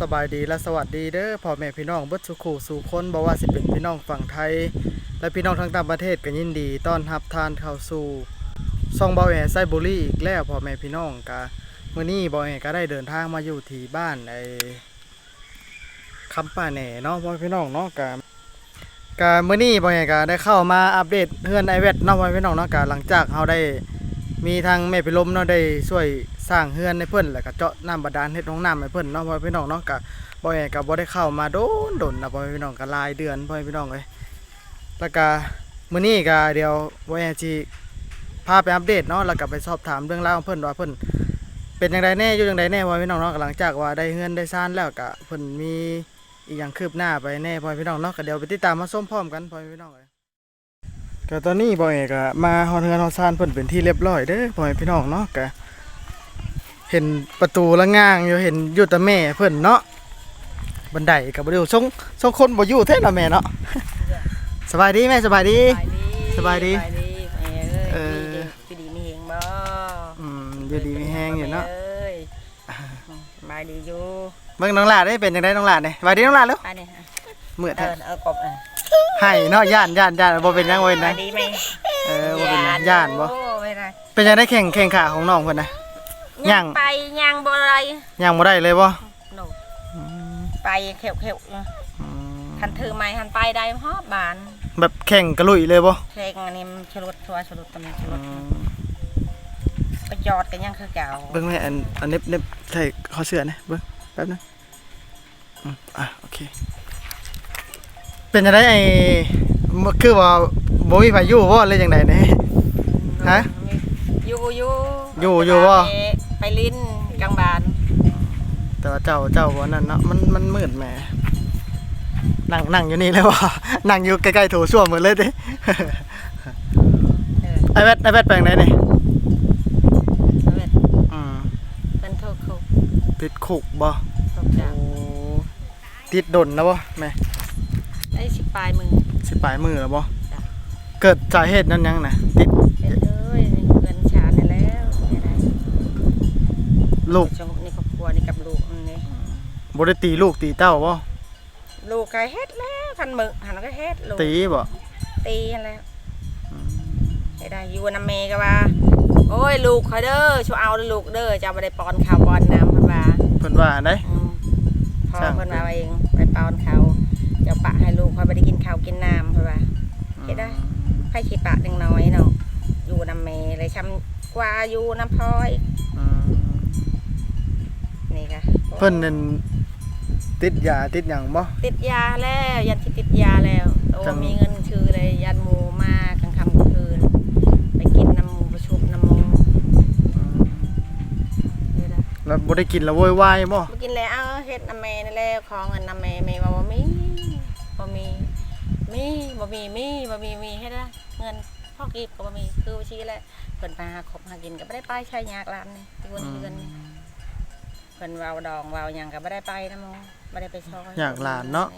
สบายดีและสวัสดีเด้อพ่อแม่พี่น้องเบิดสุขูสู่คนบ่ว่าสิเป็นพี่น้องฝั่งไทย และพี่น้องทางต่างประเทศก็ยินดี ต้อนรับทานเข้าสู่ซองเบาแอไซบุรีอีกแล้วพ่อแม่พี่น้องกะมื้อนี้เบาแอก็ได้เดินทางมาอยู่ที่บ้านไอ้คำป่าแหน่เนาะพ่อแม่พี่น้องเนาะกะกะมื้อนี้เบาแอก็ได้เข้ามาอัปเดตเฮือนไอเวทเนาะพ่อแม่พี่น้องเนาะกะหลังจากเฮาได้มีทางแม่พิลมเนาะได้ช่วย สร้างเฮือนให้เพิ่นแล้วก็เจาะน้ำบาดาลเฮ็ดห้องน้ำให้เพิ่นเนาะพ่อแม่พี่น้องเนาะก็บ่แห่ก็บ่ได้เข้ามาโดนโดนนะพ่อแม่พี่น้องก็หลายเดือนพ่อแม่พี่น้องเอ้ยแล้วก็มื้อนี้ก็เดี๋ยวบ่แห่สิพาไปอัปเดตเนาะแล้วก็ไปสอบถามเรื่องราวของเพิ่นว่าเพิ่นเป็นจังไดแน่อยู่จังไดแน่พ่อพี่น้องเนาะก็หลังจากว่าได้เฮือนได้ซ่านแล้วก็เพิ่นมีอีหยังคืบหน้าไปแน่พ่อพี่น้องเนาะก็เดี๋ยวไปติดตามมาชมพร้อมกันพ่อพี่น้องเอ้ยก็ตอนนี้บ่อยก็มาฮอนเฮือนฮอนซานเพิ่นเป็นที่เรียบร้อยเด้อพ่อพี่น้องเนาะก็ เห็นประตูละง่างอยู่เห็นอยู่แต่แม่เพิ่นเนาะบันไดก็บ่ได้อยู่ทรงทรงคนบ่อยู่แท้เนาะแม่เนาะสบายดีแม่สบายดี สบายดีสบายดีแม่เอเอ้อยอยู่ดีมีเฮงบ่อืมอยู่ดีมีแฮงอยู่เนาะแม่เอ้ยสบายดีอยู่เบิ่งน้องหลาได้เป็นจังไดน้องหลาเนี่ยสบายดีน้องหลาเร็วไปนี่ฮะมื้อเอแท้อเออกบอะให้เนาะย่านย่านย่านบ่เป็นหยังบ่เป็นหสยับางยดีไหมเออบ่เป็นหยังย่านบ่โอ้ไม่ได้เป็นจังไดแข่งแข่งขาของน้องเพิ่นนะ ย่าง ไปย่างบ่อะไรย่างบ่ได้เลยบ่โนไปเข็วเข็วอืมคันถือไม้คันไปได้ฮอบบานแบบแข่งกระลุยเลยบ่เพลงอันนี้มันชลุดชัวชลุดตำแหน่งชลุอืดมไปจอดกันยังคือเก่าเบิ้งแม่อันอันเน็บเน็บใส่คอเสื้อนะเบิ้งแป๊บนึงอืมอะโอเค เป็นจังไดไอ้เมื่อคือว่าบ่มีพายุบ่เลยจังไดเนี่ยฮะอยู่อยู่อยู่อยู่บ่ไป ไปลิ้นกลางบานแต่ว่าเจ้าเจ้าบ่นั่นเนาะมันมันมืดแหมนั่งนั่งอยู่นี่เลยว่ะนั่งอยู่ใกล้ๆโถส้วมหมดเลยเด้ เออไอ้แวดไอ้แวดไปทางไหนนี่เอาไว้อืมเป็นโทษคุกติดคุกบ่คุกจ้ะโอ้ติดดนแล้วบ่แม่ไอ้สิปลายมือ สิปลายมือแล้วบ่จ้ะ เกิดสาเหตุนั้นยังน่ะติด เป็นเอ้ยเงินชาติแล้วไม่ได้ ลูกชงนี่ครอบครัวนี่กับลูกมันนี่บ่ได้ตีลูกตีเต้าบ่ลูกก็เฮ็ดแล้วคันมือหันก็เฮ็ดลูกตีบ่ตีแล้วไม่ได้อยู่นำเมก็ว่า โอ้ยลูกคอยเด้อช่วยเอาเด้อลูกเด้อจะบ่ได้ป้อนข้าวป้อนน้ำเพิ่นว่า เพิ่นว่าได้ อืมพ่อช่างเพิ่นว่าเองไปป้อนข้าวเจะปะให้ลูกคอยบ่ได้กินข้าวกินน้ำเพิ่นว่า เฮ็ดได้ ไผสิปะจังน้อยเนาะอยู่นำเมเลยช้ำกว่าอยู่น้ำพ่อยอืม นี่ค่ะเพิ่นนั่นติดยาติดหยังบ่ติดยาแล้วยันที่ติดยาแล้วโอ้จังมีเงินชื่อเลยยันหมูมากกลางค่ำกลางคืนไปกินน้ำหมูประชุบน้ำหมูนี่นะแล้วบ่ได้กินแล้วโวยวายบ่ไปกินแล้วเอาเฮ็ดน้ำแม่นี่แหละขอเงินน้ำแม่แม่ว่าบ่มีบ่มีมีบ่มีมีบ่มีมีเฮ็ดได้เงินพ่อกีบก็บ่มีคือบัญชีแหละเพิ่นไปหาคบหากินก็บ่ได้ไปใช้ยากร้านนี่ที่วนเดือนนี่ เพิ่นเว้าดองเว้าหยังก็บ่ได้ไปนำบ่บ่ได้ไปซอยอยากหลานเนาะ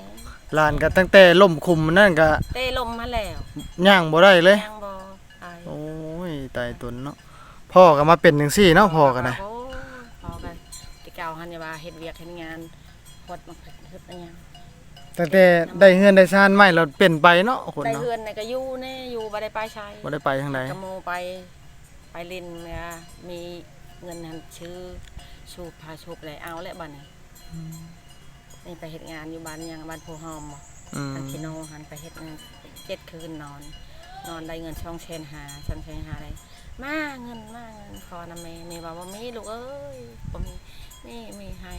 หลานก็ตั้งแต่ล่มคุมนั่นก็เต้ลมมาแล้วย่างบ่ได้เลย ยังบ่ตายโอ้ยตายตุนเนาะพ่อก็มาเป็นจังซี่เนาะพ่อก็ได้โอ้พ่อกันที่เก่าหันอย่าว่าเฮ็ดเวียกเฮ็ดงานพดมาเฮ็ดอันหยังตั้งแต่ได้เฮือนได้ซ่านใหม่เราเปลี่ยนไปเนาะคนได้เนาะเฮือนนี่ก็อยู่แน่อยู่บ่ได้ไปใช้บ่ได้ไปทางใดกะโมไป ไปเล่นเนี่ยมีเงินหันชื่อ ชูพาชูบเลยเอาและบัดนี้นี่ไปเฮ็ดงานอยู่บ้านหยังบ้านโพหอมบ่อืมอันที่โนหันไปเฮ็ดงานเจ็ดคืนนอน นอนได้เงินช่องเชนหาช่องเชนหาได้มาเงินมาเงินขอนำแม่นี่ว่าบ่มีลูกเอ้ยบ่มีนี่มีให้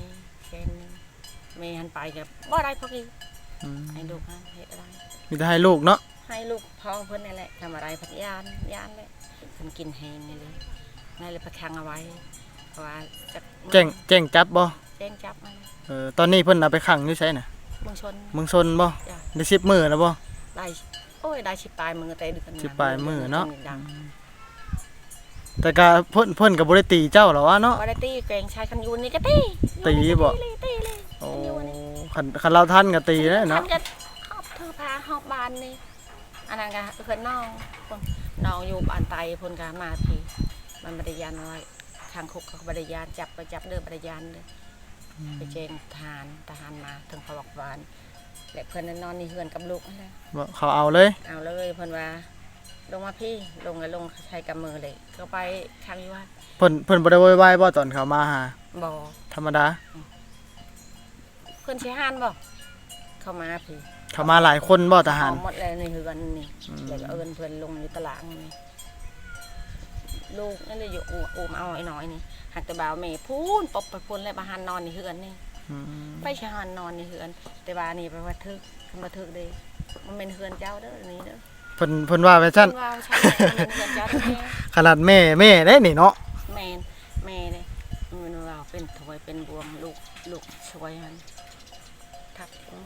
เชนหนึงแม่หันไปกับบ่ได้พอกี้อืมให้ลูกหันเฮ็ดอะไรมีแต่ให้ลูกเนาะให้ลูกพ่อเพิ่นนี่แหละทำอะไรพัดยานยานเลยเพิ่นกินแห้งนี่เลยนั่นเลยประคังเอาไว้ เพราะว่าจะแจ้งแจ้งจับบ่แจ้งจับมาเออตอนนี้เพิ่นเอาไปขังอยู่ไสน่ะเมืองชน เมืองชนบ่จ้ะ ได้10มื้อแล้วบ่ได้โอ้ยได้ชิปลายมือแต่เดือนสิปลายมื้อเนาะดังแต่ก็เพิ่นเพิ่นก็บ่ได้ตีเจ้าหรอวะเนาะบ่ได้ตีเกรงชายคันยูนนี่ก็ตีตีบ่ตีเลยตีเลยโอ้คันยูนนี่คันคันเราทันก็ตีแล้วเนาะคัก็หอบเธอพาหอบบานนี่อันนั้นก็เพิ่นน้องเพิ่นน้องอยู่บ้านไตเพิ่นก็มาทีมันบ่ได้ยานไว้ ทางคุกเขาก็บ่ได้ยานจับก็จับเด้อบ่ได้ยานเด้อไปแจ้งทหารทหารมาถึงเขาบอกวานและเพื่อนนั้นนอนในเฮือนกับลูกนั่นแหละบ่เขาเอาเลย เอาเลยเพื่อนว่า ลงมาพี่ลงเลยลงใช้กับมือเลยเขาไปทางอยู่ว่าเพิ่นเพิ่นบ่ได้โวยวายบ่ตอนเขามาหาบ่ธรรมดา เพื่อนใช้ห้านบ่เข้ามาพี่เขามาหลายคนบ่ทหารเอหมดเลยในเฮือนนี่อืมแล้วก็เอินเพื่อนลงอยู่ตารางนี่ ลูกนั่นเลยอยู่อูอูมเอาไอ้น้อยนี่หักแต่บ่าวแม่พูนปบไปพูนเลยบาหันนอนในเฮือนนี่อืมไปชานนอนในเฮือน แต่บานี่ไปว่าทึกมาทึกเด้มันเป็นเฮือนเจ้าเด้ออันนี้เด้อเพิ่นเพิ่นว่าไปซั่นเพิ่นว่าใช่มันเป็นเฮือนเจ้าแท้ขนาดแม่แม่ได้นี่เนาะแม่นแม่เลยมันว่าเป็นถวยเป็นบวงลูกลูกช่วยมันทับอืม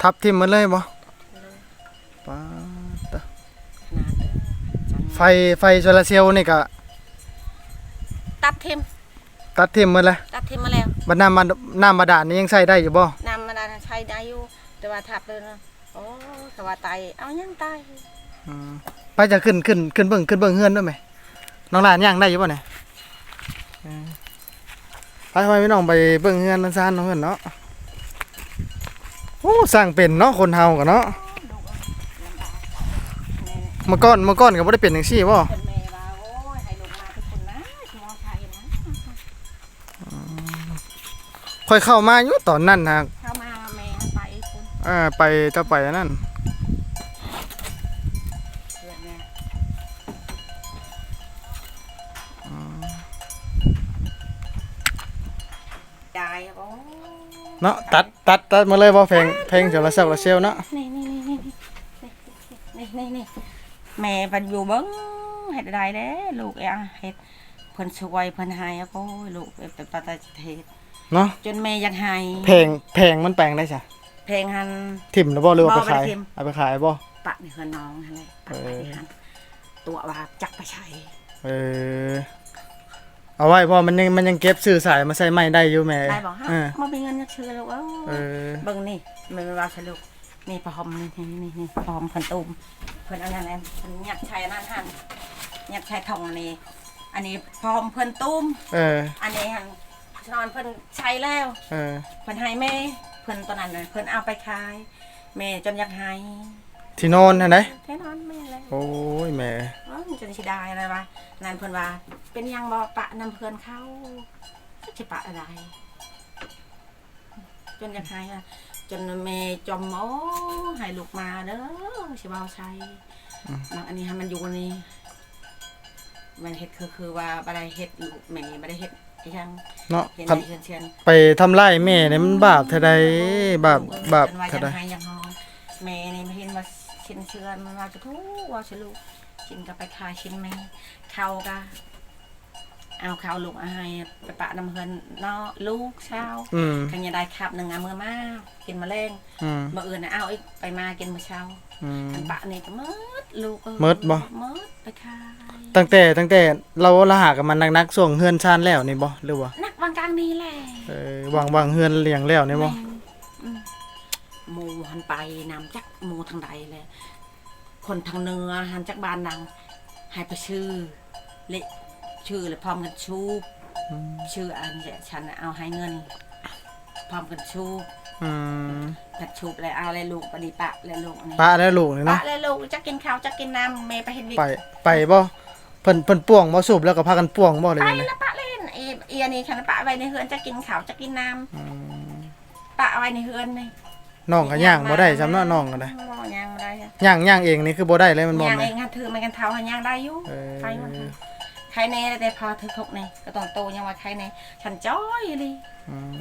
ทับทิ่มมันเลยบ่เลยป๊าดขนาดเด้อจังไฟไฟโซลาร์เซลล์นี่ก็ตัดทิมตัดทิ่มหมดแล้วตัดทิมมาแล้วบัดน้ำมันน้ำบาดาลนี่ยังใช้ได้อยู่บ่นำมาได้ใช้ได้อยู่แต่ว่าทับเลยนะโอ้แต่ว่าตายเอายังตายอืมไปจะขึ้นขึ้นขึ้นเบิ่งขึ้นเบิ่งเฮือนด้วยไหมน้องหลานย่างได้อยู่บ่เนี่ยเออไปทำไมไม่น้องไปเบิ่งเฮือนมันซ่านน้องเฮือนเนาะโอ้สร้างเป็นเนาะคนเฮากันเนาะ ลูกเอ้ยลำบากแม่ เมื่อก่อนเมื่อก่อนก็บ่ได้เป็นจังซี่บ่เป็นแม่ว่าโอ้ยให้ลูกมาทุกคนนะชิมอไทยนะค่อยเข้ามาอยู่ตอนนั้นนะเข้ามาแม่ไปคุณอ่าไปจะไปอันนั้นเพื่อนแม่ได้โอ้เนาะตัดตัดตัดมาเลยบ่เพลงเพลงโซลาร์เซลล์เซลล์เนาะนี่นี่นี่นี่นี่นี่นี่ แม่เพันอยู่เบิ้งเฮ็ดได้เด้ลูกเอะเฮ็ดเพิ่นช่วยเพิ่นให้อะโอ้ยลูกเป็นปาตาเทศเนาะจนแม่อยากให้เพลงเพลงมันแปลงได้จ้ะเพลงหันถิ่มหรือบ่หรือว่าไปบ่บ่ได้ขายทิ่มเอาไปขายบ่ปะนี่คือน้องหั่นแหละปะไปหันตัวว่าจักไปใช้เออเอาไว้เพราะมันยังมันยังเก็บซื้อสายมาใส่ไม้ได้อยู่แม่ได้บอกฮะเออบ่มีเงินจะซื้อแล้วเอ้เอยอเบิ่งนี่แม่นว่าใช่ลูกนี่พร้อมนี่นี่นี่นี่พร้อมเพิ่นตุ้มเพิ่นเอาอย่างนั้นเพิ่นยัดใช้นั่นหั่นยัดใช้ทองอันนี้ อันนี้พร้อมเพิ่นตุ้มเอออันนี้หั่นนอนเพิ่นใช้แล้วเออเพิ่นให้แม่เพิ่นตอนนั้นน่ะเพิ่นเอาไปขายแม่จนอยากให้ที่นอนหั่นไดแค่นอนแม่เลยโอ้ยแม่ว่ามันจะสิได้อะไรวะนั่นเพิ่นว่า เป็นหยังบ่ปะนำเพิ่นเข้าสิปะอะไรจนอยากให้อะ จนแม่จอมโอ้ให้ลูกมาเด้อสิบ่าวใช้บางอันนี้ให้มันอยู่นี่มันเฮ็ดคือคือว่าบ่ได้เฮ็ดลูกแม่บ่ได้เฮ็ดอีหยังเนาะเห็นคันได้เชิญเชิญไปทำลายแม่นี่มันบาปเท่าใดบาปบาปจนว่าเท่ายัใดงให้ยังฮอนแม่นี่มาเห็นว่าชิ้นเชื่อนมันว่าจะทู้ว่าสิลูกชิ้นก็ไปขายชิ้นแม่เขาก็ เอาข้าวลูกเอาให้ไปปะน้ำเฮือนเนาะลูกเช้าอืม กันยังได้ขับหนึ่งอะมือมากินมะเร็งอืมมื่ออื่นน่ะเอาอีกไปมากินมื้อเช้าอืม อันปะนี่ก็มืดลูกเอ้ยมืดบ่มืดไปขายตั้งแต่ตั้งแต่เราละหากับมันนักๆส่วงเฮือนชานแล้วนี่บ่หรือว่านักบางกลางนี่แหละเออวางวางเฮือนเลี้ยงแล้วนี่บ่แม่นอืมหมูหันไปนำจักหมูทางใดเลยคนทางเหนือหันจักบ้านนางให้ไปชื่อเละ ชื่อเลยพร้อมกันชูบอืมชื่ออันเนี่ยฉันน่ะเอาให้เงิน พร้อมกันชูบอืมกัดชูบเลยเอาเลยลูกปฏิปะเลยลูกอันนี้ปะแล้วลูกนี่ปะเนาะเลยลูกจะกินข้าวจะกินน้ำเมย์ไปเห็นวิกไปไปบ่เพิ่นเพิ่นป่วงบ่สูบแล้วก็พากันป่วงบ่เลยไปนี่แล้วปะเล่นเอเอียนี่ฉันปะไว้ในเฮือนจะกินข้าวจะกินน้อืมำปะไว้ในเฮือนนี่น้องก็ย่างบ่ได้จำเนาะน้องก็ได้บ่ย่างบ่ได้ค่ะย่างย่างเองนี่คือบ่ได้เลยมันบ่ย่างแม่เองค่ะถือมันกันเท้าหันย่างได้อยู่เออไปมัน ใครแน่แต่พอถือทกนี่ก็ต้องโตยังว่าใครแน่ฉันจ้อยเลยอืม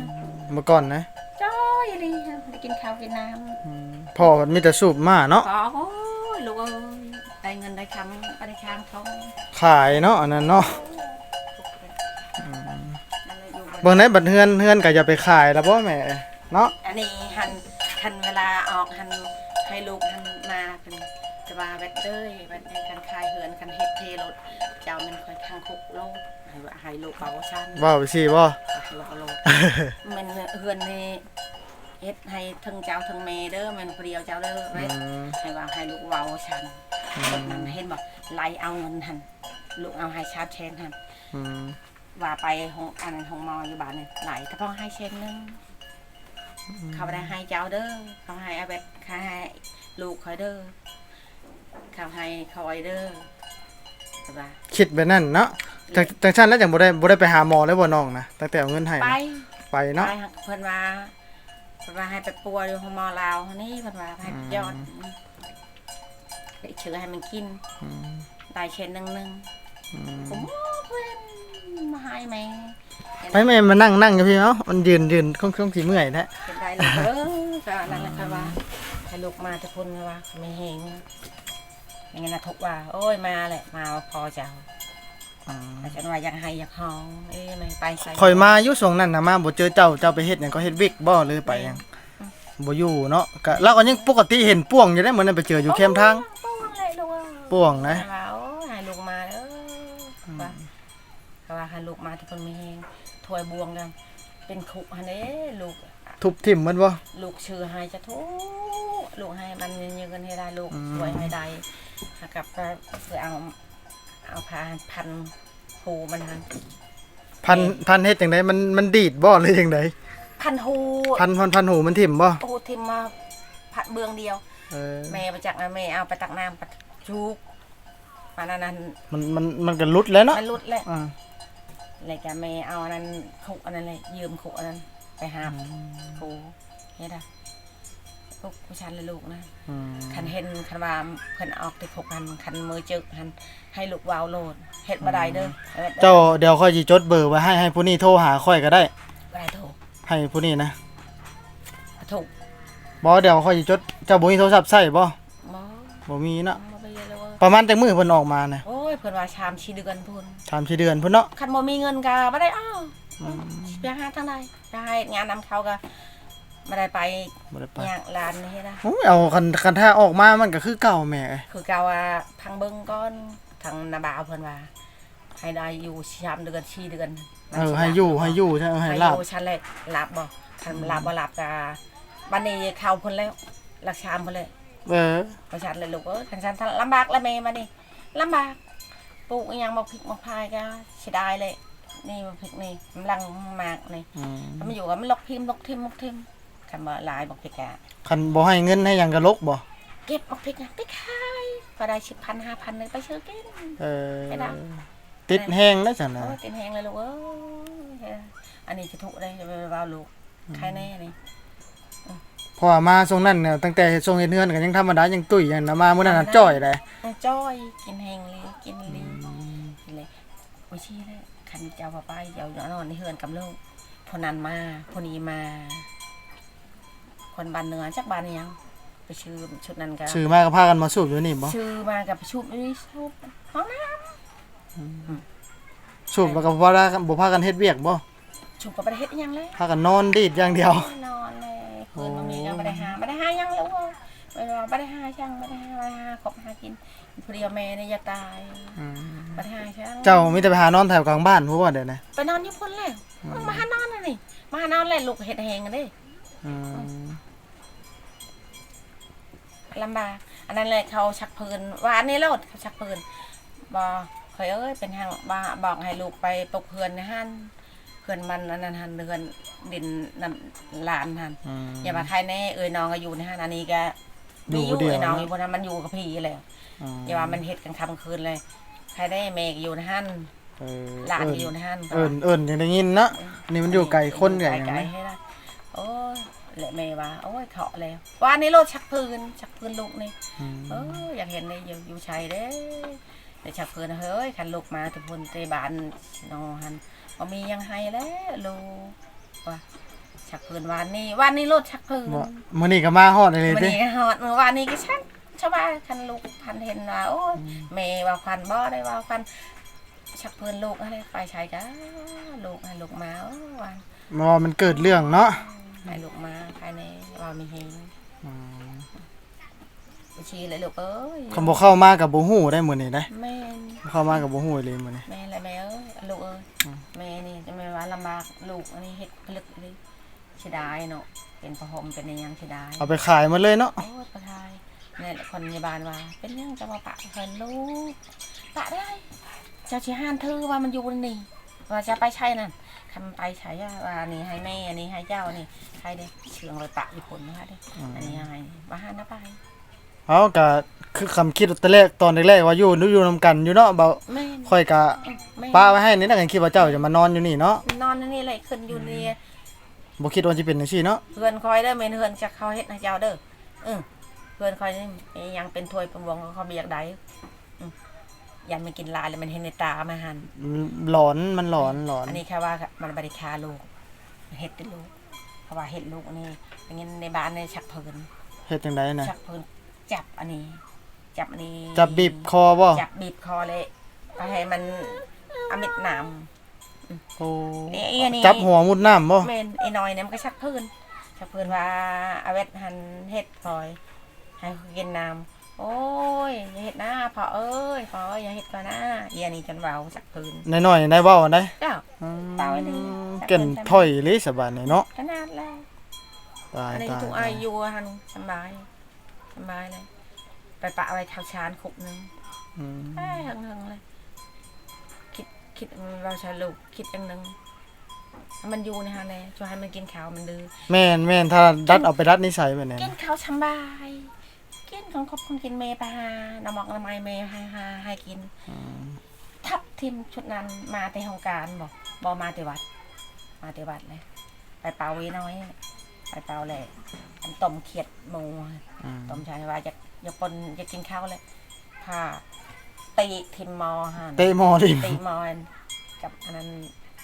เมื่อก่อนนะจ้อยเลยได้กินข้าวกินน้ำอืมพ่อมันมีแต่สูบมาเนาะขอโอ้ยลูกเอ้ยได้เงินได้คำไปได้ค้างทองขายเนาะอันนั้นเนาะนั่นเลยอยู่เบิ่งในบัดเฮือนเฮือนก็อย่าไปขายแล้วบ่แม่เนาะอันนี้หันหันเวลาออกหันให้ลูกหันมาเป็นจะว่าแบตเตอร์แบตในการคายเหือนกันเฮ็ดเทรถ เจ้ามันคอยทางคุกโลกให้ว่าให้ลูกเบาชั้นเว้าไปสิบ่ ให้ว่าเอาโลก มันเหือนนี่เฮ็ดให้ทั้งเจ้าทั้งแม่เด้อแมันผู้เดียวเจ้าเด้ออืเว้ยมให้ว่าให้ลูกเบาชั้นรถนั้นเห็นบ่ไล่เอาเงินหันลูกเอาให้ชาร์จแชนหันอืมว่าไปของอันนั้นของหมออยู่บ้านนี่ไหลถ้าพ่อให้เช่นนึงเขาไม่ได้ให้เจ้าเด้อเขาให้อาเบดเขาให้ลูกคอยเด้อเขาให้คอยเด้อ ใช่ปะคิดแบบนั้นเนาะจังจังซั่นแล้วจังบ่ได้บ่ได้ไปหาหมอเลยบ่น้องนะตั้งแต่เอาเงินให้ไปนะไปเนาะ ไปหักเพิ่นว่าเพิ่นว่าให้ไปปัวอยู่ของหมอลาวนี่เพิ่นว่าให้ไปยอดได้เชื้อให้มันกินอืมได้เช่นนึงนึงอืมผมเพื่อนมาให้ไหมไปแม่มานั่งนั่งกับพี่เนาะมันยืนยืนคงคงสิเมื่อยแท้เป็นได้เลยเออก็นั่นแหละค่ะว่าให้ลูกมาจะพุ่นว่าไม่เฮง อย่างนั้นนะทุกว่า โอ้ยมาแหละ มาพอเจ้าอืมอาจารย์ว่าอยากให้อยากห้องเอ้ยไม่ไปใส่ข่อยมาอยู่ช่วงนั้นน่ะมาบ่เจอเจ้าเจ้าไปเฮ็ดหยังก็เฮ็ดวิกบ่หรือไปหยังบ่อยู่เนาะก็เราก็ยังปกติเห็นป่วงอยู่ได้เหมือนนั้นไปเจออยู่แคมป์ทางป้วงเลยลูกป่วงนะว่าโอ้ยให้ลูกมาเด้อว่าก็ว่าให้ลูกมาที่คนไม่เฮงถวยบวงกันเป็นขุฮันเด้ลูกทุบทิ่มมันบ่ลูกชื่อให้จะทุกลูกให้มันเงินให้ได้ลูกอืมสวยให้ได้หา กับก็เพื่อเอาเอาพาพันหูมันหันพันพันเฮ็ดจังไดมันมันดีดบ่หรือจังไดพันหูพันพันพันหูมันทิ่มบ่โอ้ทิมมาผัดเบืองเดียวเออแม่ไปจากนั้นแม่เอาไปตักน้ำปัดชุกปานนั้นมันมันมันก็หลุดแล้วเนาะมันรุดแหละอ่าเลยแกแม่เอาอันนั้นคุกอันนั้นเลยยืมคุกอันนั้นไปหาครูเฮ็ดอะ ลูกผู้ชายเลยลูกนะอืมคันเห็นคันว่าเพิ่นออกติพกหันคันมือจึกหันให้ลูกวาวโหลดเฮ็ดบ่ได้เด้อฮ็ดบ่ได้เจ้าเดี๋ยวค่อยสิจดเบอร์ไว้ให้ให้ผู้นี้โทรหาค่อยก็ได้ บ่ได้ถูกให้ผู้นี้นะถูกบ่เดี๋ยวค่อยสิจดเจ้าบ่มีโทรศัพท์ใช้บ่บ่บ่มีเนาะบ่ไปเลยเว้ยประมาณจักมื้อเพิ่นออกมาน่ะโอ้ยเพิ่นว่าชามชีเดือนพุ่นถามสิเดือนพุ่นเนาะ คันบ่มีเงินก็บ่ได้อ้าวไปหาทางใดไปหางานนำเขาก็ บ่ได้ไปบ่ได้ไปย่างร้านนี่นะโอ้ยเอาคันคันถ้าออกมามันก็คือเก่าแหม่เอ้ยคือเก่าว่าพังเบิ่งก่อนทางนาบ่าวเพิ่นว่าให้ได้อยู่ชามเดือนชีเดือนเออให้อยู่ให้อยู่ใช่เออให้ให้ลาบอยู่ฉันเลยรับบ่คันรับบ่รับก็บัดนี้เข้าเพิ่นแล้วรักชามเพิ่นเลย เออ ประชันเลยลูกเอ้ยคันฉันทำลำบากแล้วแม่มานี่ลำบากปลูกอหยังบอกพริกบอกพายก็เสียดายเลย นี่บอกพริกนี่มันลังมากนี่อืมถ้ามันอยู่กับมันลกทิมลกทิมลกทิม คันบ่หลายบอกพริกอะคันบ่ให้เงินให้หยังก็ลกบ่เก็บบอกพริกนะไปขายก็ได้สิบพันห้าพันเลยไปซื้อกิน เออไม่ได้ติดแห้งแล้วจังนะโอ้ยกินแห้งเลยลูกเอ้ยอันนี้จะถูกเลยจะไปว่าลูกใครแน่นี่เพราะว่ามาทรงนั้นเนี่ยตั้งแต่ทรงเฮ็ดเฮือนก็ยังธรรมดายังตุ้ยยังนะมามื้อนั้นน่ะจ้อยเลยมันจ้อยกินแห้งเลยกินลีเลยโอ้ยชี้เลยคันเจ้าพ่อไปเจ้าอย่านอนในเฮือนกับลูกพนันมาพนี้มา คนบ้านเหนือจากบ้านยังไปชื่อชุดนั้นกันซื้อมาก็พากันมาสูบอยู่นี่บ่ชื่อมากับชุบนี่ชุบห้องน้สูบแล้วก็บ่พากันบ่พากันเฮ็ดเวียกบ่ำชุบกับประเทศยังเลยพากันนอนดีดอย่างเดียว นอนเลยคืนมันมีก็ไม่ได้หาไม่ได้หายังเลยเว้ยไม่ได้ไม่ได้หาช่างไม่ได้หาไม่ได้หาขบหากินเพรียวแม่เนี่ยจะตายไม่ได้หาช่าง เจ้ามีแต่ไปหานอนแถวกลางบ้านพูดว่าเดี๋ยวนะ ไปนอนอยู่พุ่นเลยมาหานอนเลยนี่มาหานอนเลยลูกเห็ดแหงกันดิ อืมลำบากอันนั้นเลยเขาชักปืนว่าอันนี้แล้วเขาชักปืนบอกเคยเอ้ยเป็นทางบ้าบอกให้ลูกไปปลุกเพื่อนในหันเพื่อนมันอันนั้นหันเดือนดินนำหลานหันอืม อย่ามาใครแน่เอ้ยน้องก็อยู่ในหันอันนี้ก็มีอยู่อยู่คนเดียวไอ้น้องเนอะอยู่บนนั้นมันอยู่กับพี่เลยอืมอย่าว่ามันเห็ดกันคำคืนเลยใครได้เมย์ก็อยู่ในหันเออหลานเอิ้ก็อยู่ในหันเอิ้นเอิ้นอย่างได้ยินเนาะอันนี่มันอยู่ไกลคนไกลอย่างไกลนี้ให้ได้ โอ้ยแหละเมย์ว่าโอ้ยเถาะแล้วว่าอันนี้โลดชักปืนชักปืนลูกนี่อืมเอออยากเห็นในอยู่อยู่ชัยเด้แต่ชักเพื่อนเฮ้ยคันลูกมาทุกคนเตบานนอหันบ่มียังให้แล้วลูกว่าชักเพื่อนวานนี้วานนี้รถชักเพื่อนบ่มื้อนี้ก็มาฮอดได้เลยวันตินี้ก็ฮอดเมื่อวานนี้ก็ชักชาวบ้านคันลูกพันเห็นว่าโอ้ยแม่ว่าควันบ่ได้ว่าควันชักเพื่อนลูกอะไรไปชัยจ้าลูกให้ลูกมาโอ้วานบ่ว่ามันเกิดเรื่องเนาะ ให้ลูกมาภายในว่ามีเฮงอืมไปชี้เลยลูกเอ้ยคำบ่เข้ามากับบ่ฮู้ได้มื้อนี้ได้แม่นเข้ามากับบ่ฮู้เลยมื้อนี้แม่อะไรแม่เอ้ยลูกเอ้ยอืมแม่นี่จะไม่ว่าลำบากลูกอันนี้เฮ็ดผลึกเลยเสียดายเนาะเป็นประหมเป็นในยังเสียดายเอาไปขายหมดเลยเนาะโอ้ยประทายเนี่ยคนพยาบาลว่า เป็นยังจะมาปะเพิ่นลูกปะได้เจ้าชิห้านเธอว่ามันอยู่นี่ว่าจะไปใช่นั่น คำไปใช้อะว่าอันนี้ให้แม่อันนี้ให้เจ้านี่ใครเด้เชืองเลยปะอยู่คนนะคะเด้อันนี้ให้บ้านนะไปเอาก็คือคำคิดตอนแรกตอนแรกๆว่าอยู่นึกอยู่นํกันอยู่เนาะเบาแม่ค่อยก็แม่ป้าไว้ให้นี่นะกันคิดว่าเจ้าจะมานอนอยู่นี่เนาะนอนนี่เลยขึ้นอยู่นี่บ่คิดว่าสิเป็นจังซี่เนาะเพื่อนคอยเด้อเมนเพื่อนจะเขาเฮ็ดให้เจ้าเด้อเออเพื่อนคอยนี่ยังเป็นถ้วยเป็นวงเขาเบียกได้อืม ยันมันกินลายแล้วมันเห็นในตามาหันหลอนมันหลอนหลอนอันนี้แค่ว่ามันบริคาลูกเฮ็ดเป็นลูกเพราะว่าเฮ็ดลูกอันนี้อย่างงี้ในบ้านในชักเพลินเฮ็ดจังไดน่ะชักเพลินจับอันนี้ จับอันนี้จับบีบคอบ่จับบีบคอเลยไปให้มันอมิดหนามโอ้นี่ไอ้อันนี้จับหัวมุดน้ำบ่เมนไอ้น้อยเนี่ยมันก็ชักเพลินชักเพลินว่าเอาเวทหันเฮ็ดพลอยให้เขากินน้ำ โอ้ยอย่าเฮ็ดหน้าพอเอ้ยพออย่าเฮ็ดก่อนนะเอียนี่จนเบาชักเพลินน้อยๆได้เว้าได้เจ้า อืมเปล่าไว้เลยเก่นถอยเลยสบายนี่เนาะขนาดแล้วตายอันนี้ตายทุกอายุหันสบายสบายเลย ไปปะไว้เท้าชานขุกหนึงอืมไอ้ยหังหังๆเลย คิดคิดเราใช้ลูกคิดอย่างหนึงมันอยู่ในฮะแน่ช่วยให้มันกินข้าวมันดื้อแม่นแม่นถ้าดัดเอาไปดัดนิสัยแบบนั้นกินข้าวสบาย กินของครบของกินเมย์ไปหาน้ำหมอกน้ำไม้เมย์ให้หาให้กิน ทับทิมชุดนั้นมาแต่ของการบอกบอมาแต่วัด มาแต่วัดเลย ไปเป่าไว้น้อย ไปเป่าเลยอันต้มเขียดหมูอืมต้มชายว่าอยากอยากปนอยากกินข้าวเลยพาตีทิมมอหันเตะหมอดิตีมอนกับอันนั้น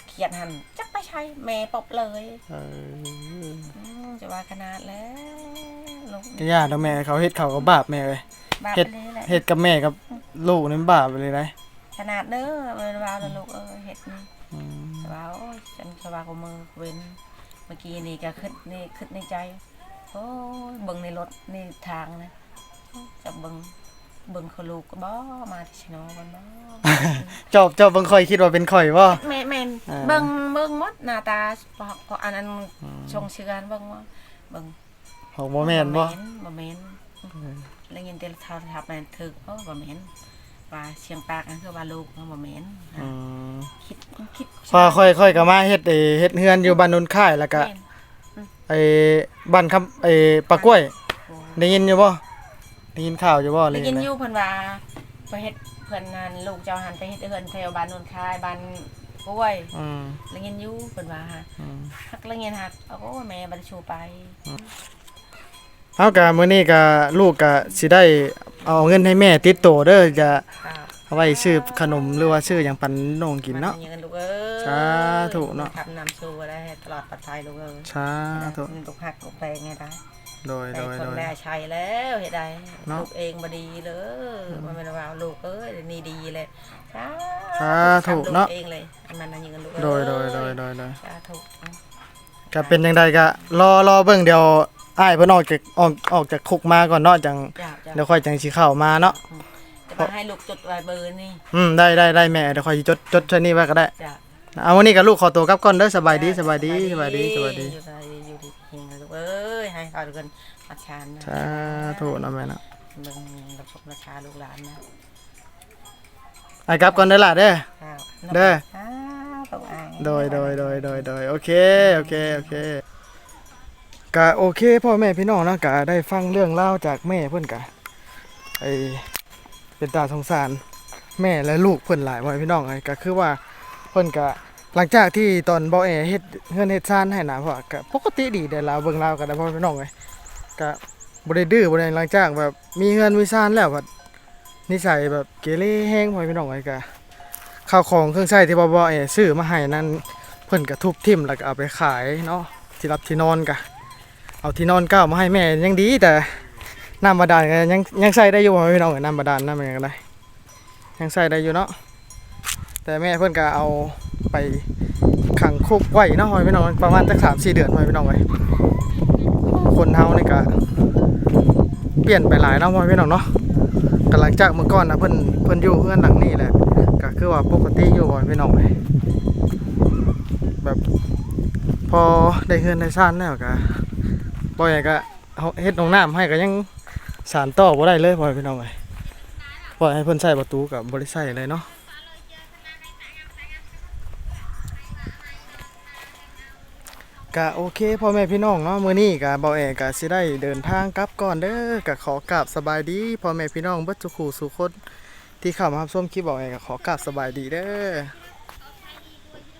เขียดหันจักไปใช้เมย์ปบเลยเอออืมจะว่าขนาดแล้ว ลูกก็ย่าเนาะแม่เขาเฮ็ดเขาก็บาปแม่เว้ยบ้าเฮ็ไปดเลยแหละเฮ็ดกับแม่กับลูกนี่มันบาปไปเลยนะขนาดเด้อเวลาลูกเออเฮ็ดนี่อืมสว่าโอ้ยฉันสว่ากับมือเว้นเมื่อกี้นี่ก็คิดนี่คิดในใจโอ้ยเบิ่งในรถในทางนะจะเบิ่งเบิ่งเขาลูกก็บ่มาที่ชโนกันบ่จอบจอบเบิ่งข่อยคิดว่าเป็นข่อยบ่ แม่นแม่นอ่า เบิ่งเบิ่งหมดหน้าตาเพราะเพราะอันนั้นชงเชือนเบิ่งว่าเบิ่ง ของบ่แม่นบ่บ่แม่นแล้วยินแต่โทรศัพท์แม่นถึกโอ้บ่แม่นว่าเชียงปากนั่นคือว่าลูกบ่แม่นอืมคิดคิดพอค่อยค่อยก็มาเฮ็ดไอ้เฮ็ดเฮือนอยู่บ้านนนค่ายแล้วก็แม่นไอ้บ้านคำไอ้ปลากล้วยโอ้ได้ยินอยู่บ่ได้ยินข่าวอยู่บ่ได้ยินเลอยู่เพิ่นว่าไปเฮ็ดเพิ่นนั่นลูกเจ้าหันไปเฮ็ดเฮือนแถวบ้านโนนคายบ้านกล้วยอืมได้ยินอยู่เพิ่นว่าฮะอืมฮักได้ยินฮักโอ้แม่บ่ได้ชูไป เอาก็มื้อนี้ก็ลูกก็สิได้เอาเงินให้แม่ติดโตเด้อจะค่ะเอาไว้ซื้อขนมหรือว่าซื้อหยังปันน้องกินเนาะมัยังลูกเอ้ยสาธุเนาะทำนำชูได้ตลอดปลอดภัยลูกเอ้ยสาธุลูกหักลูกแพงไงได้โดยแต่โดยคโดนยแม่ใช้แล้วเฮ็ดได้เนาะลูกเองบ่ดีเลยมันเป็นว่าลูกเอ้ยนี่ดีเลยสาสาธุเนาะทำลูกเองเลยอันมันนั่นยังกันลูกเอ้ยโดยโดยโดยโดยโดยสาธุเอาก็เป็นจังไดก็รอรอเบิ่งเดี๋ยว อ้ายเพิ่นออกจากออกออกจากคุกมาก่อนเนาะจังจ้าจ้าเดี๋ยวค่อยจังสิเข้ามาเนาะจะมาให้ลูกจดไว้เบอร์นี่อืมได้ได้ได้แม่เดี๋ยวค่อยสิจดจดชนี้ไว้ก็ได้ จ้าเอาวันนี้กับลูกขอตัวกลับก่อนเด้อสบายดีสบายดีสบายดีสบายดีอยู่สบายดีอยู่ดีเฮงลูกเอ้ยให้เขาทุกคนมาชานนะสาธุนะแม่นะเบิ่งรับชมราชาลูกหลานนะไอ้กลับก่อนเด้อล่ะเด้อ ข้าวเด้ออ้าวต้องอายโดยโดยโดยโดยโดยโอเคโอเคโอเค ก็โอเคพ่อแม่พี่น้องนะก็ได้ฟังเรื่องเล่าจากแม่เพิ่อนกะไอเป็นตาสงสารแม่และลูกเพิ่อนหลายพ่อพี่น้องไอก็คือว่าเพิ่อนกะหลังจากที่ตอนบ่แอเฮ็ดเฮือนเฮ็ดซ่านให้นะพ่อก็ปกติดีแต่ลาวเบิ่งลาวก็ได้พ่อพี่น้องไอก็บ่ได้ดื้อบ่ได้หลังจากแบบมีเฮือนมีซานแล้วแบบนิสัยแบบเกเรแฮงพ่อพี่น้องไอก็ข้าวของเครื่องใช้ที่บ่บ่แอซื้อมาให้นั้นเพิ่อนก็ทุบทิ่มแล้วก็เอาไปขายเนาะที่รับที่นอนกะ เอาที่นอนเก้ามาให้แม่ยังดีแต่น้ำบาดาลยังยังใส่ได้อยู่พี่น้องน้ำบาดาลน้ำอะไรก็ได้ยังใส่ได้อยู่เนาะแต่แม่เพิ่อนก็เอาไปขังคุกไว้เนาะพี่น้องประมาณสักสามสี่เดือนพี่น้องเอ้ยคนเฮานี่ก็เปลี่ยนไปหลายเนาะพี่น้องเนาะก็หลังจากเมื่อก่อนนะเพิ่อนเพิ่อนอยู่เพื่อนหลังนี้แหละก็คือว่าปกติอยู่พี่น้องเอ้ยแบบพอได้เฮือนได้ซ่านแล้วก็ บ่อยก็เฮ็ดของน้ำให้ก็ยังสารต่อบ่ได้เลยพ่อยพี่น้องเอ้ยบ่อยให้เพิ่นใส่ประตูกับบริด้ใส่เลยเนาะก็โอเคพ่อแม่พี่น้องเนาะมื้อนี้ก็บ่าวแอก็สิได้เดินทางกลับก่อนเด้อก็ขอกราบสบายดีพ่อแม่พี่น้องเบิดทุกคู่ทุขคนที่เข้ามารับชมคลิปบ่าวแอก็ขอกราบสบายดีเด้อ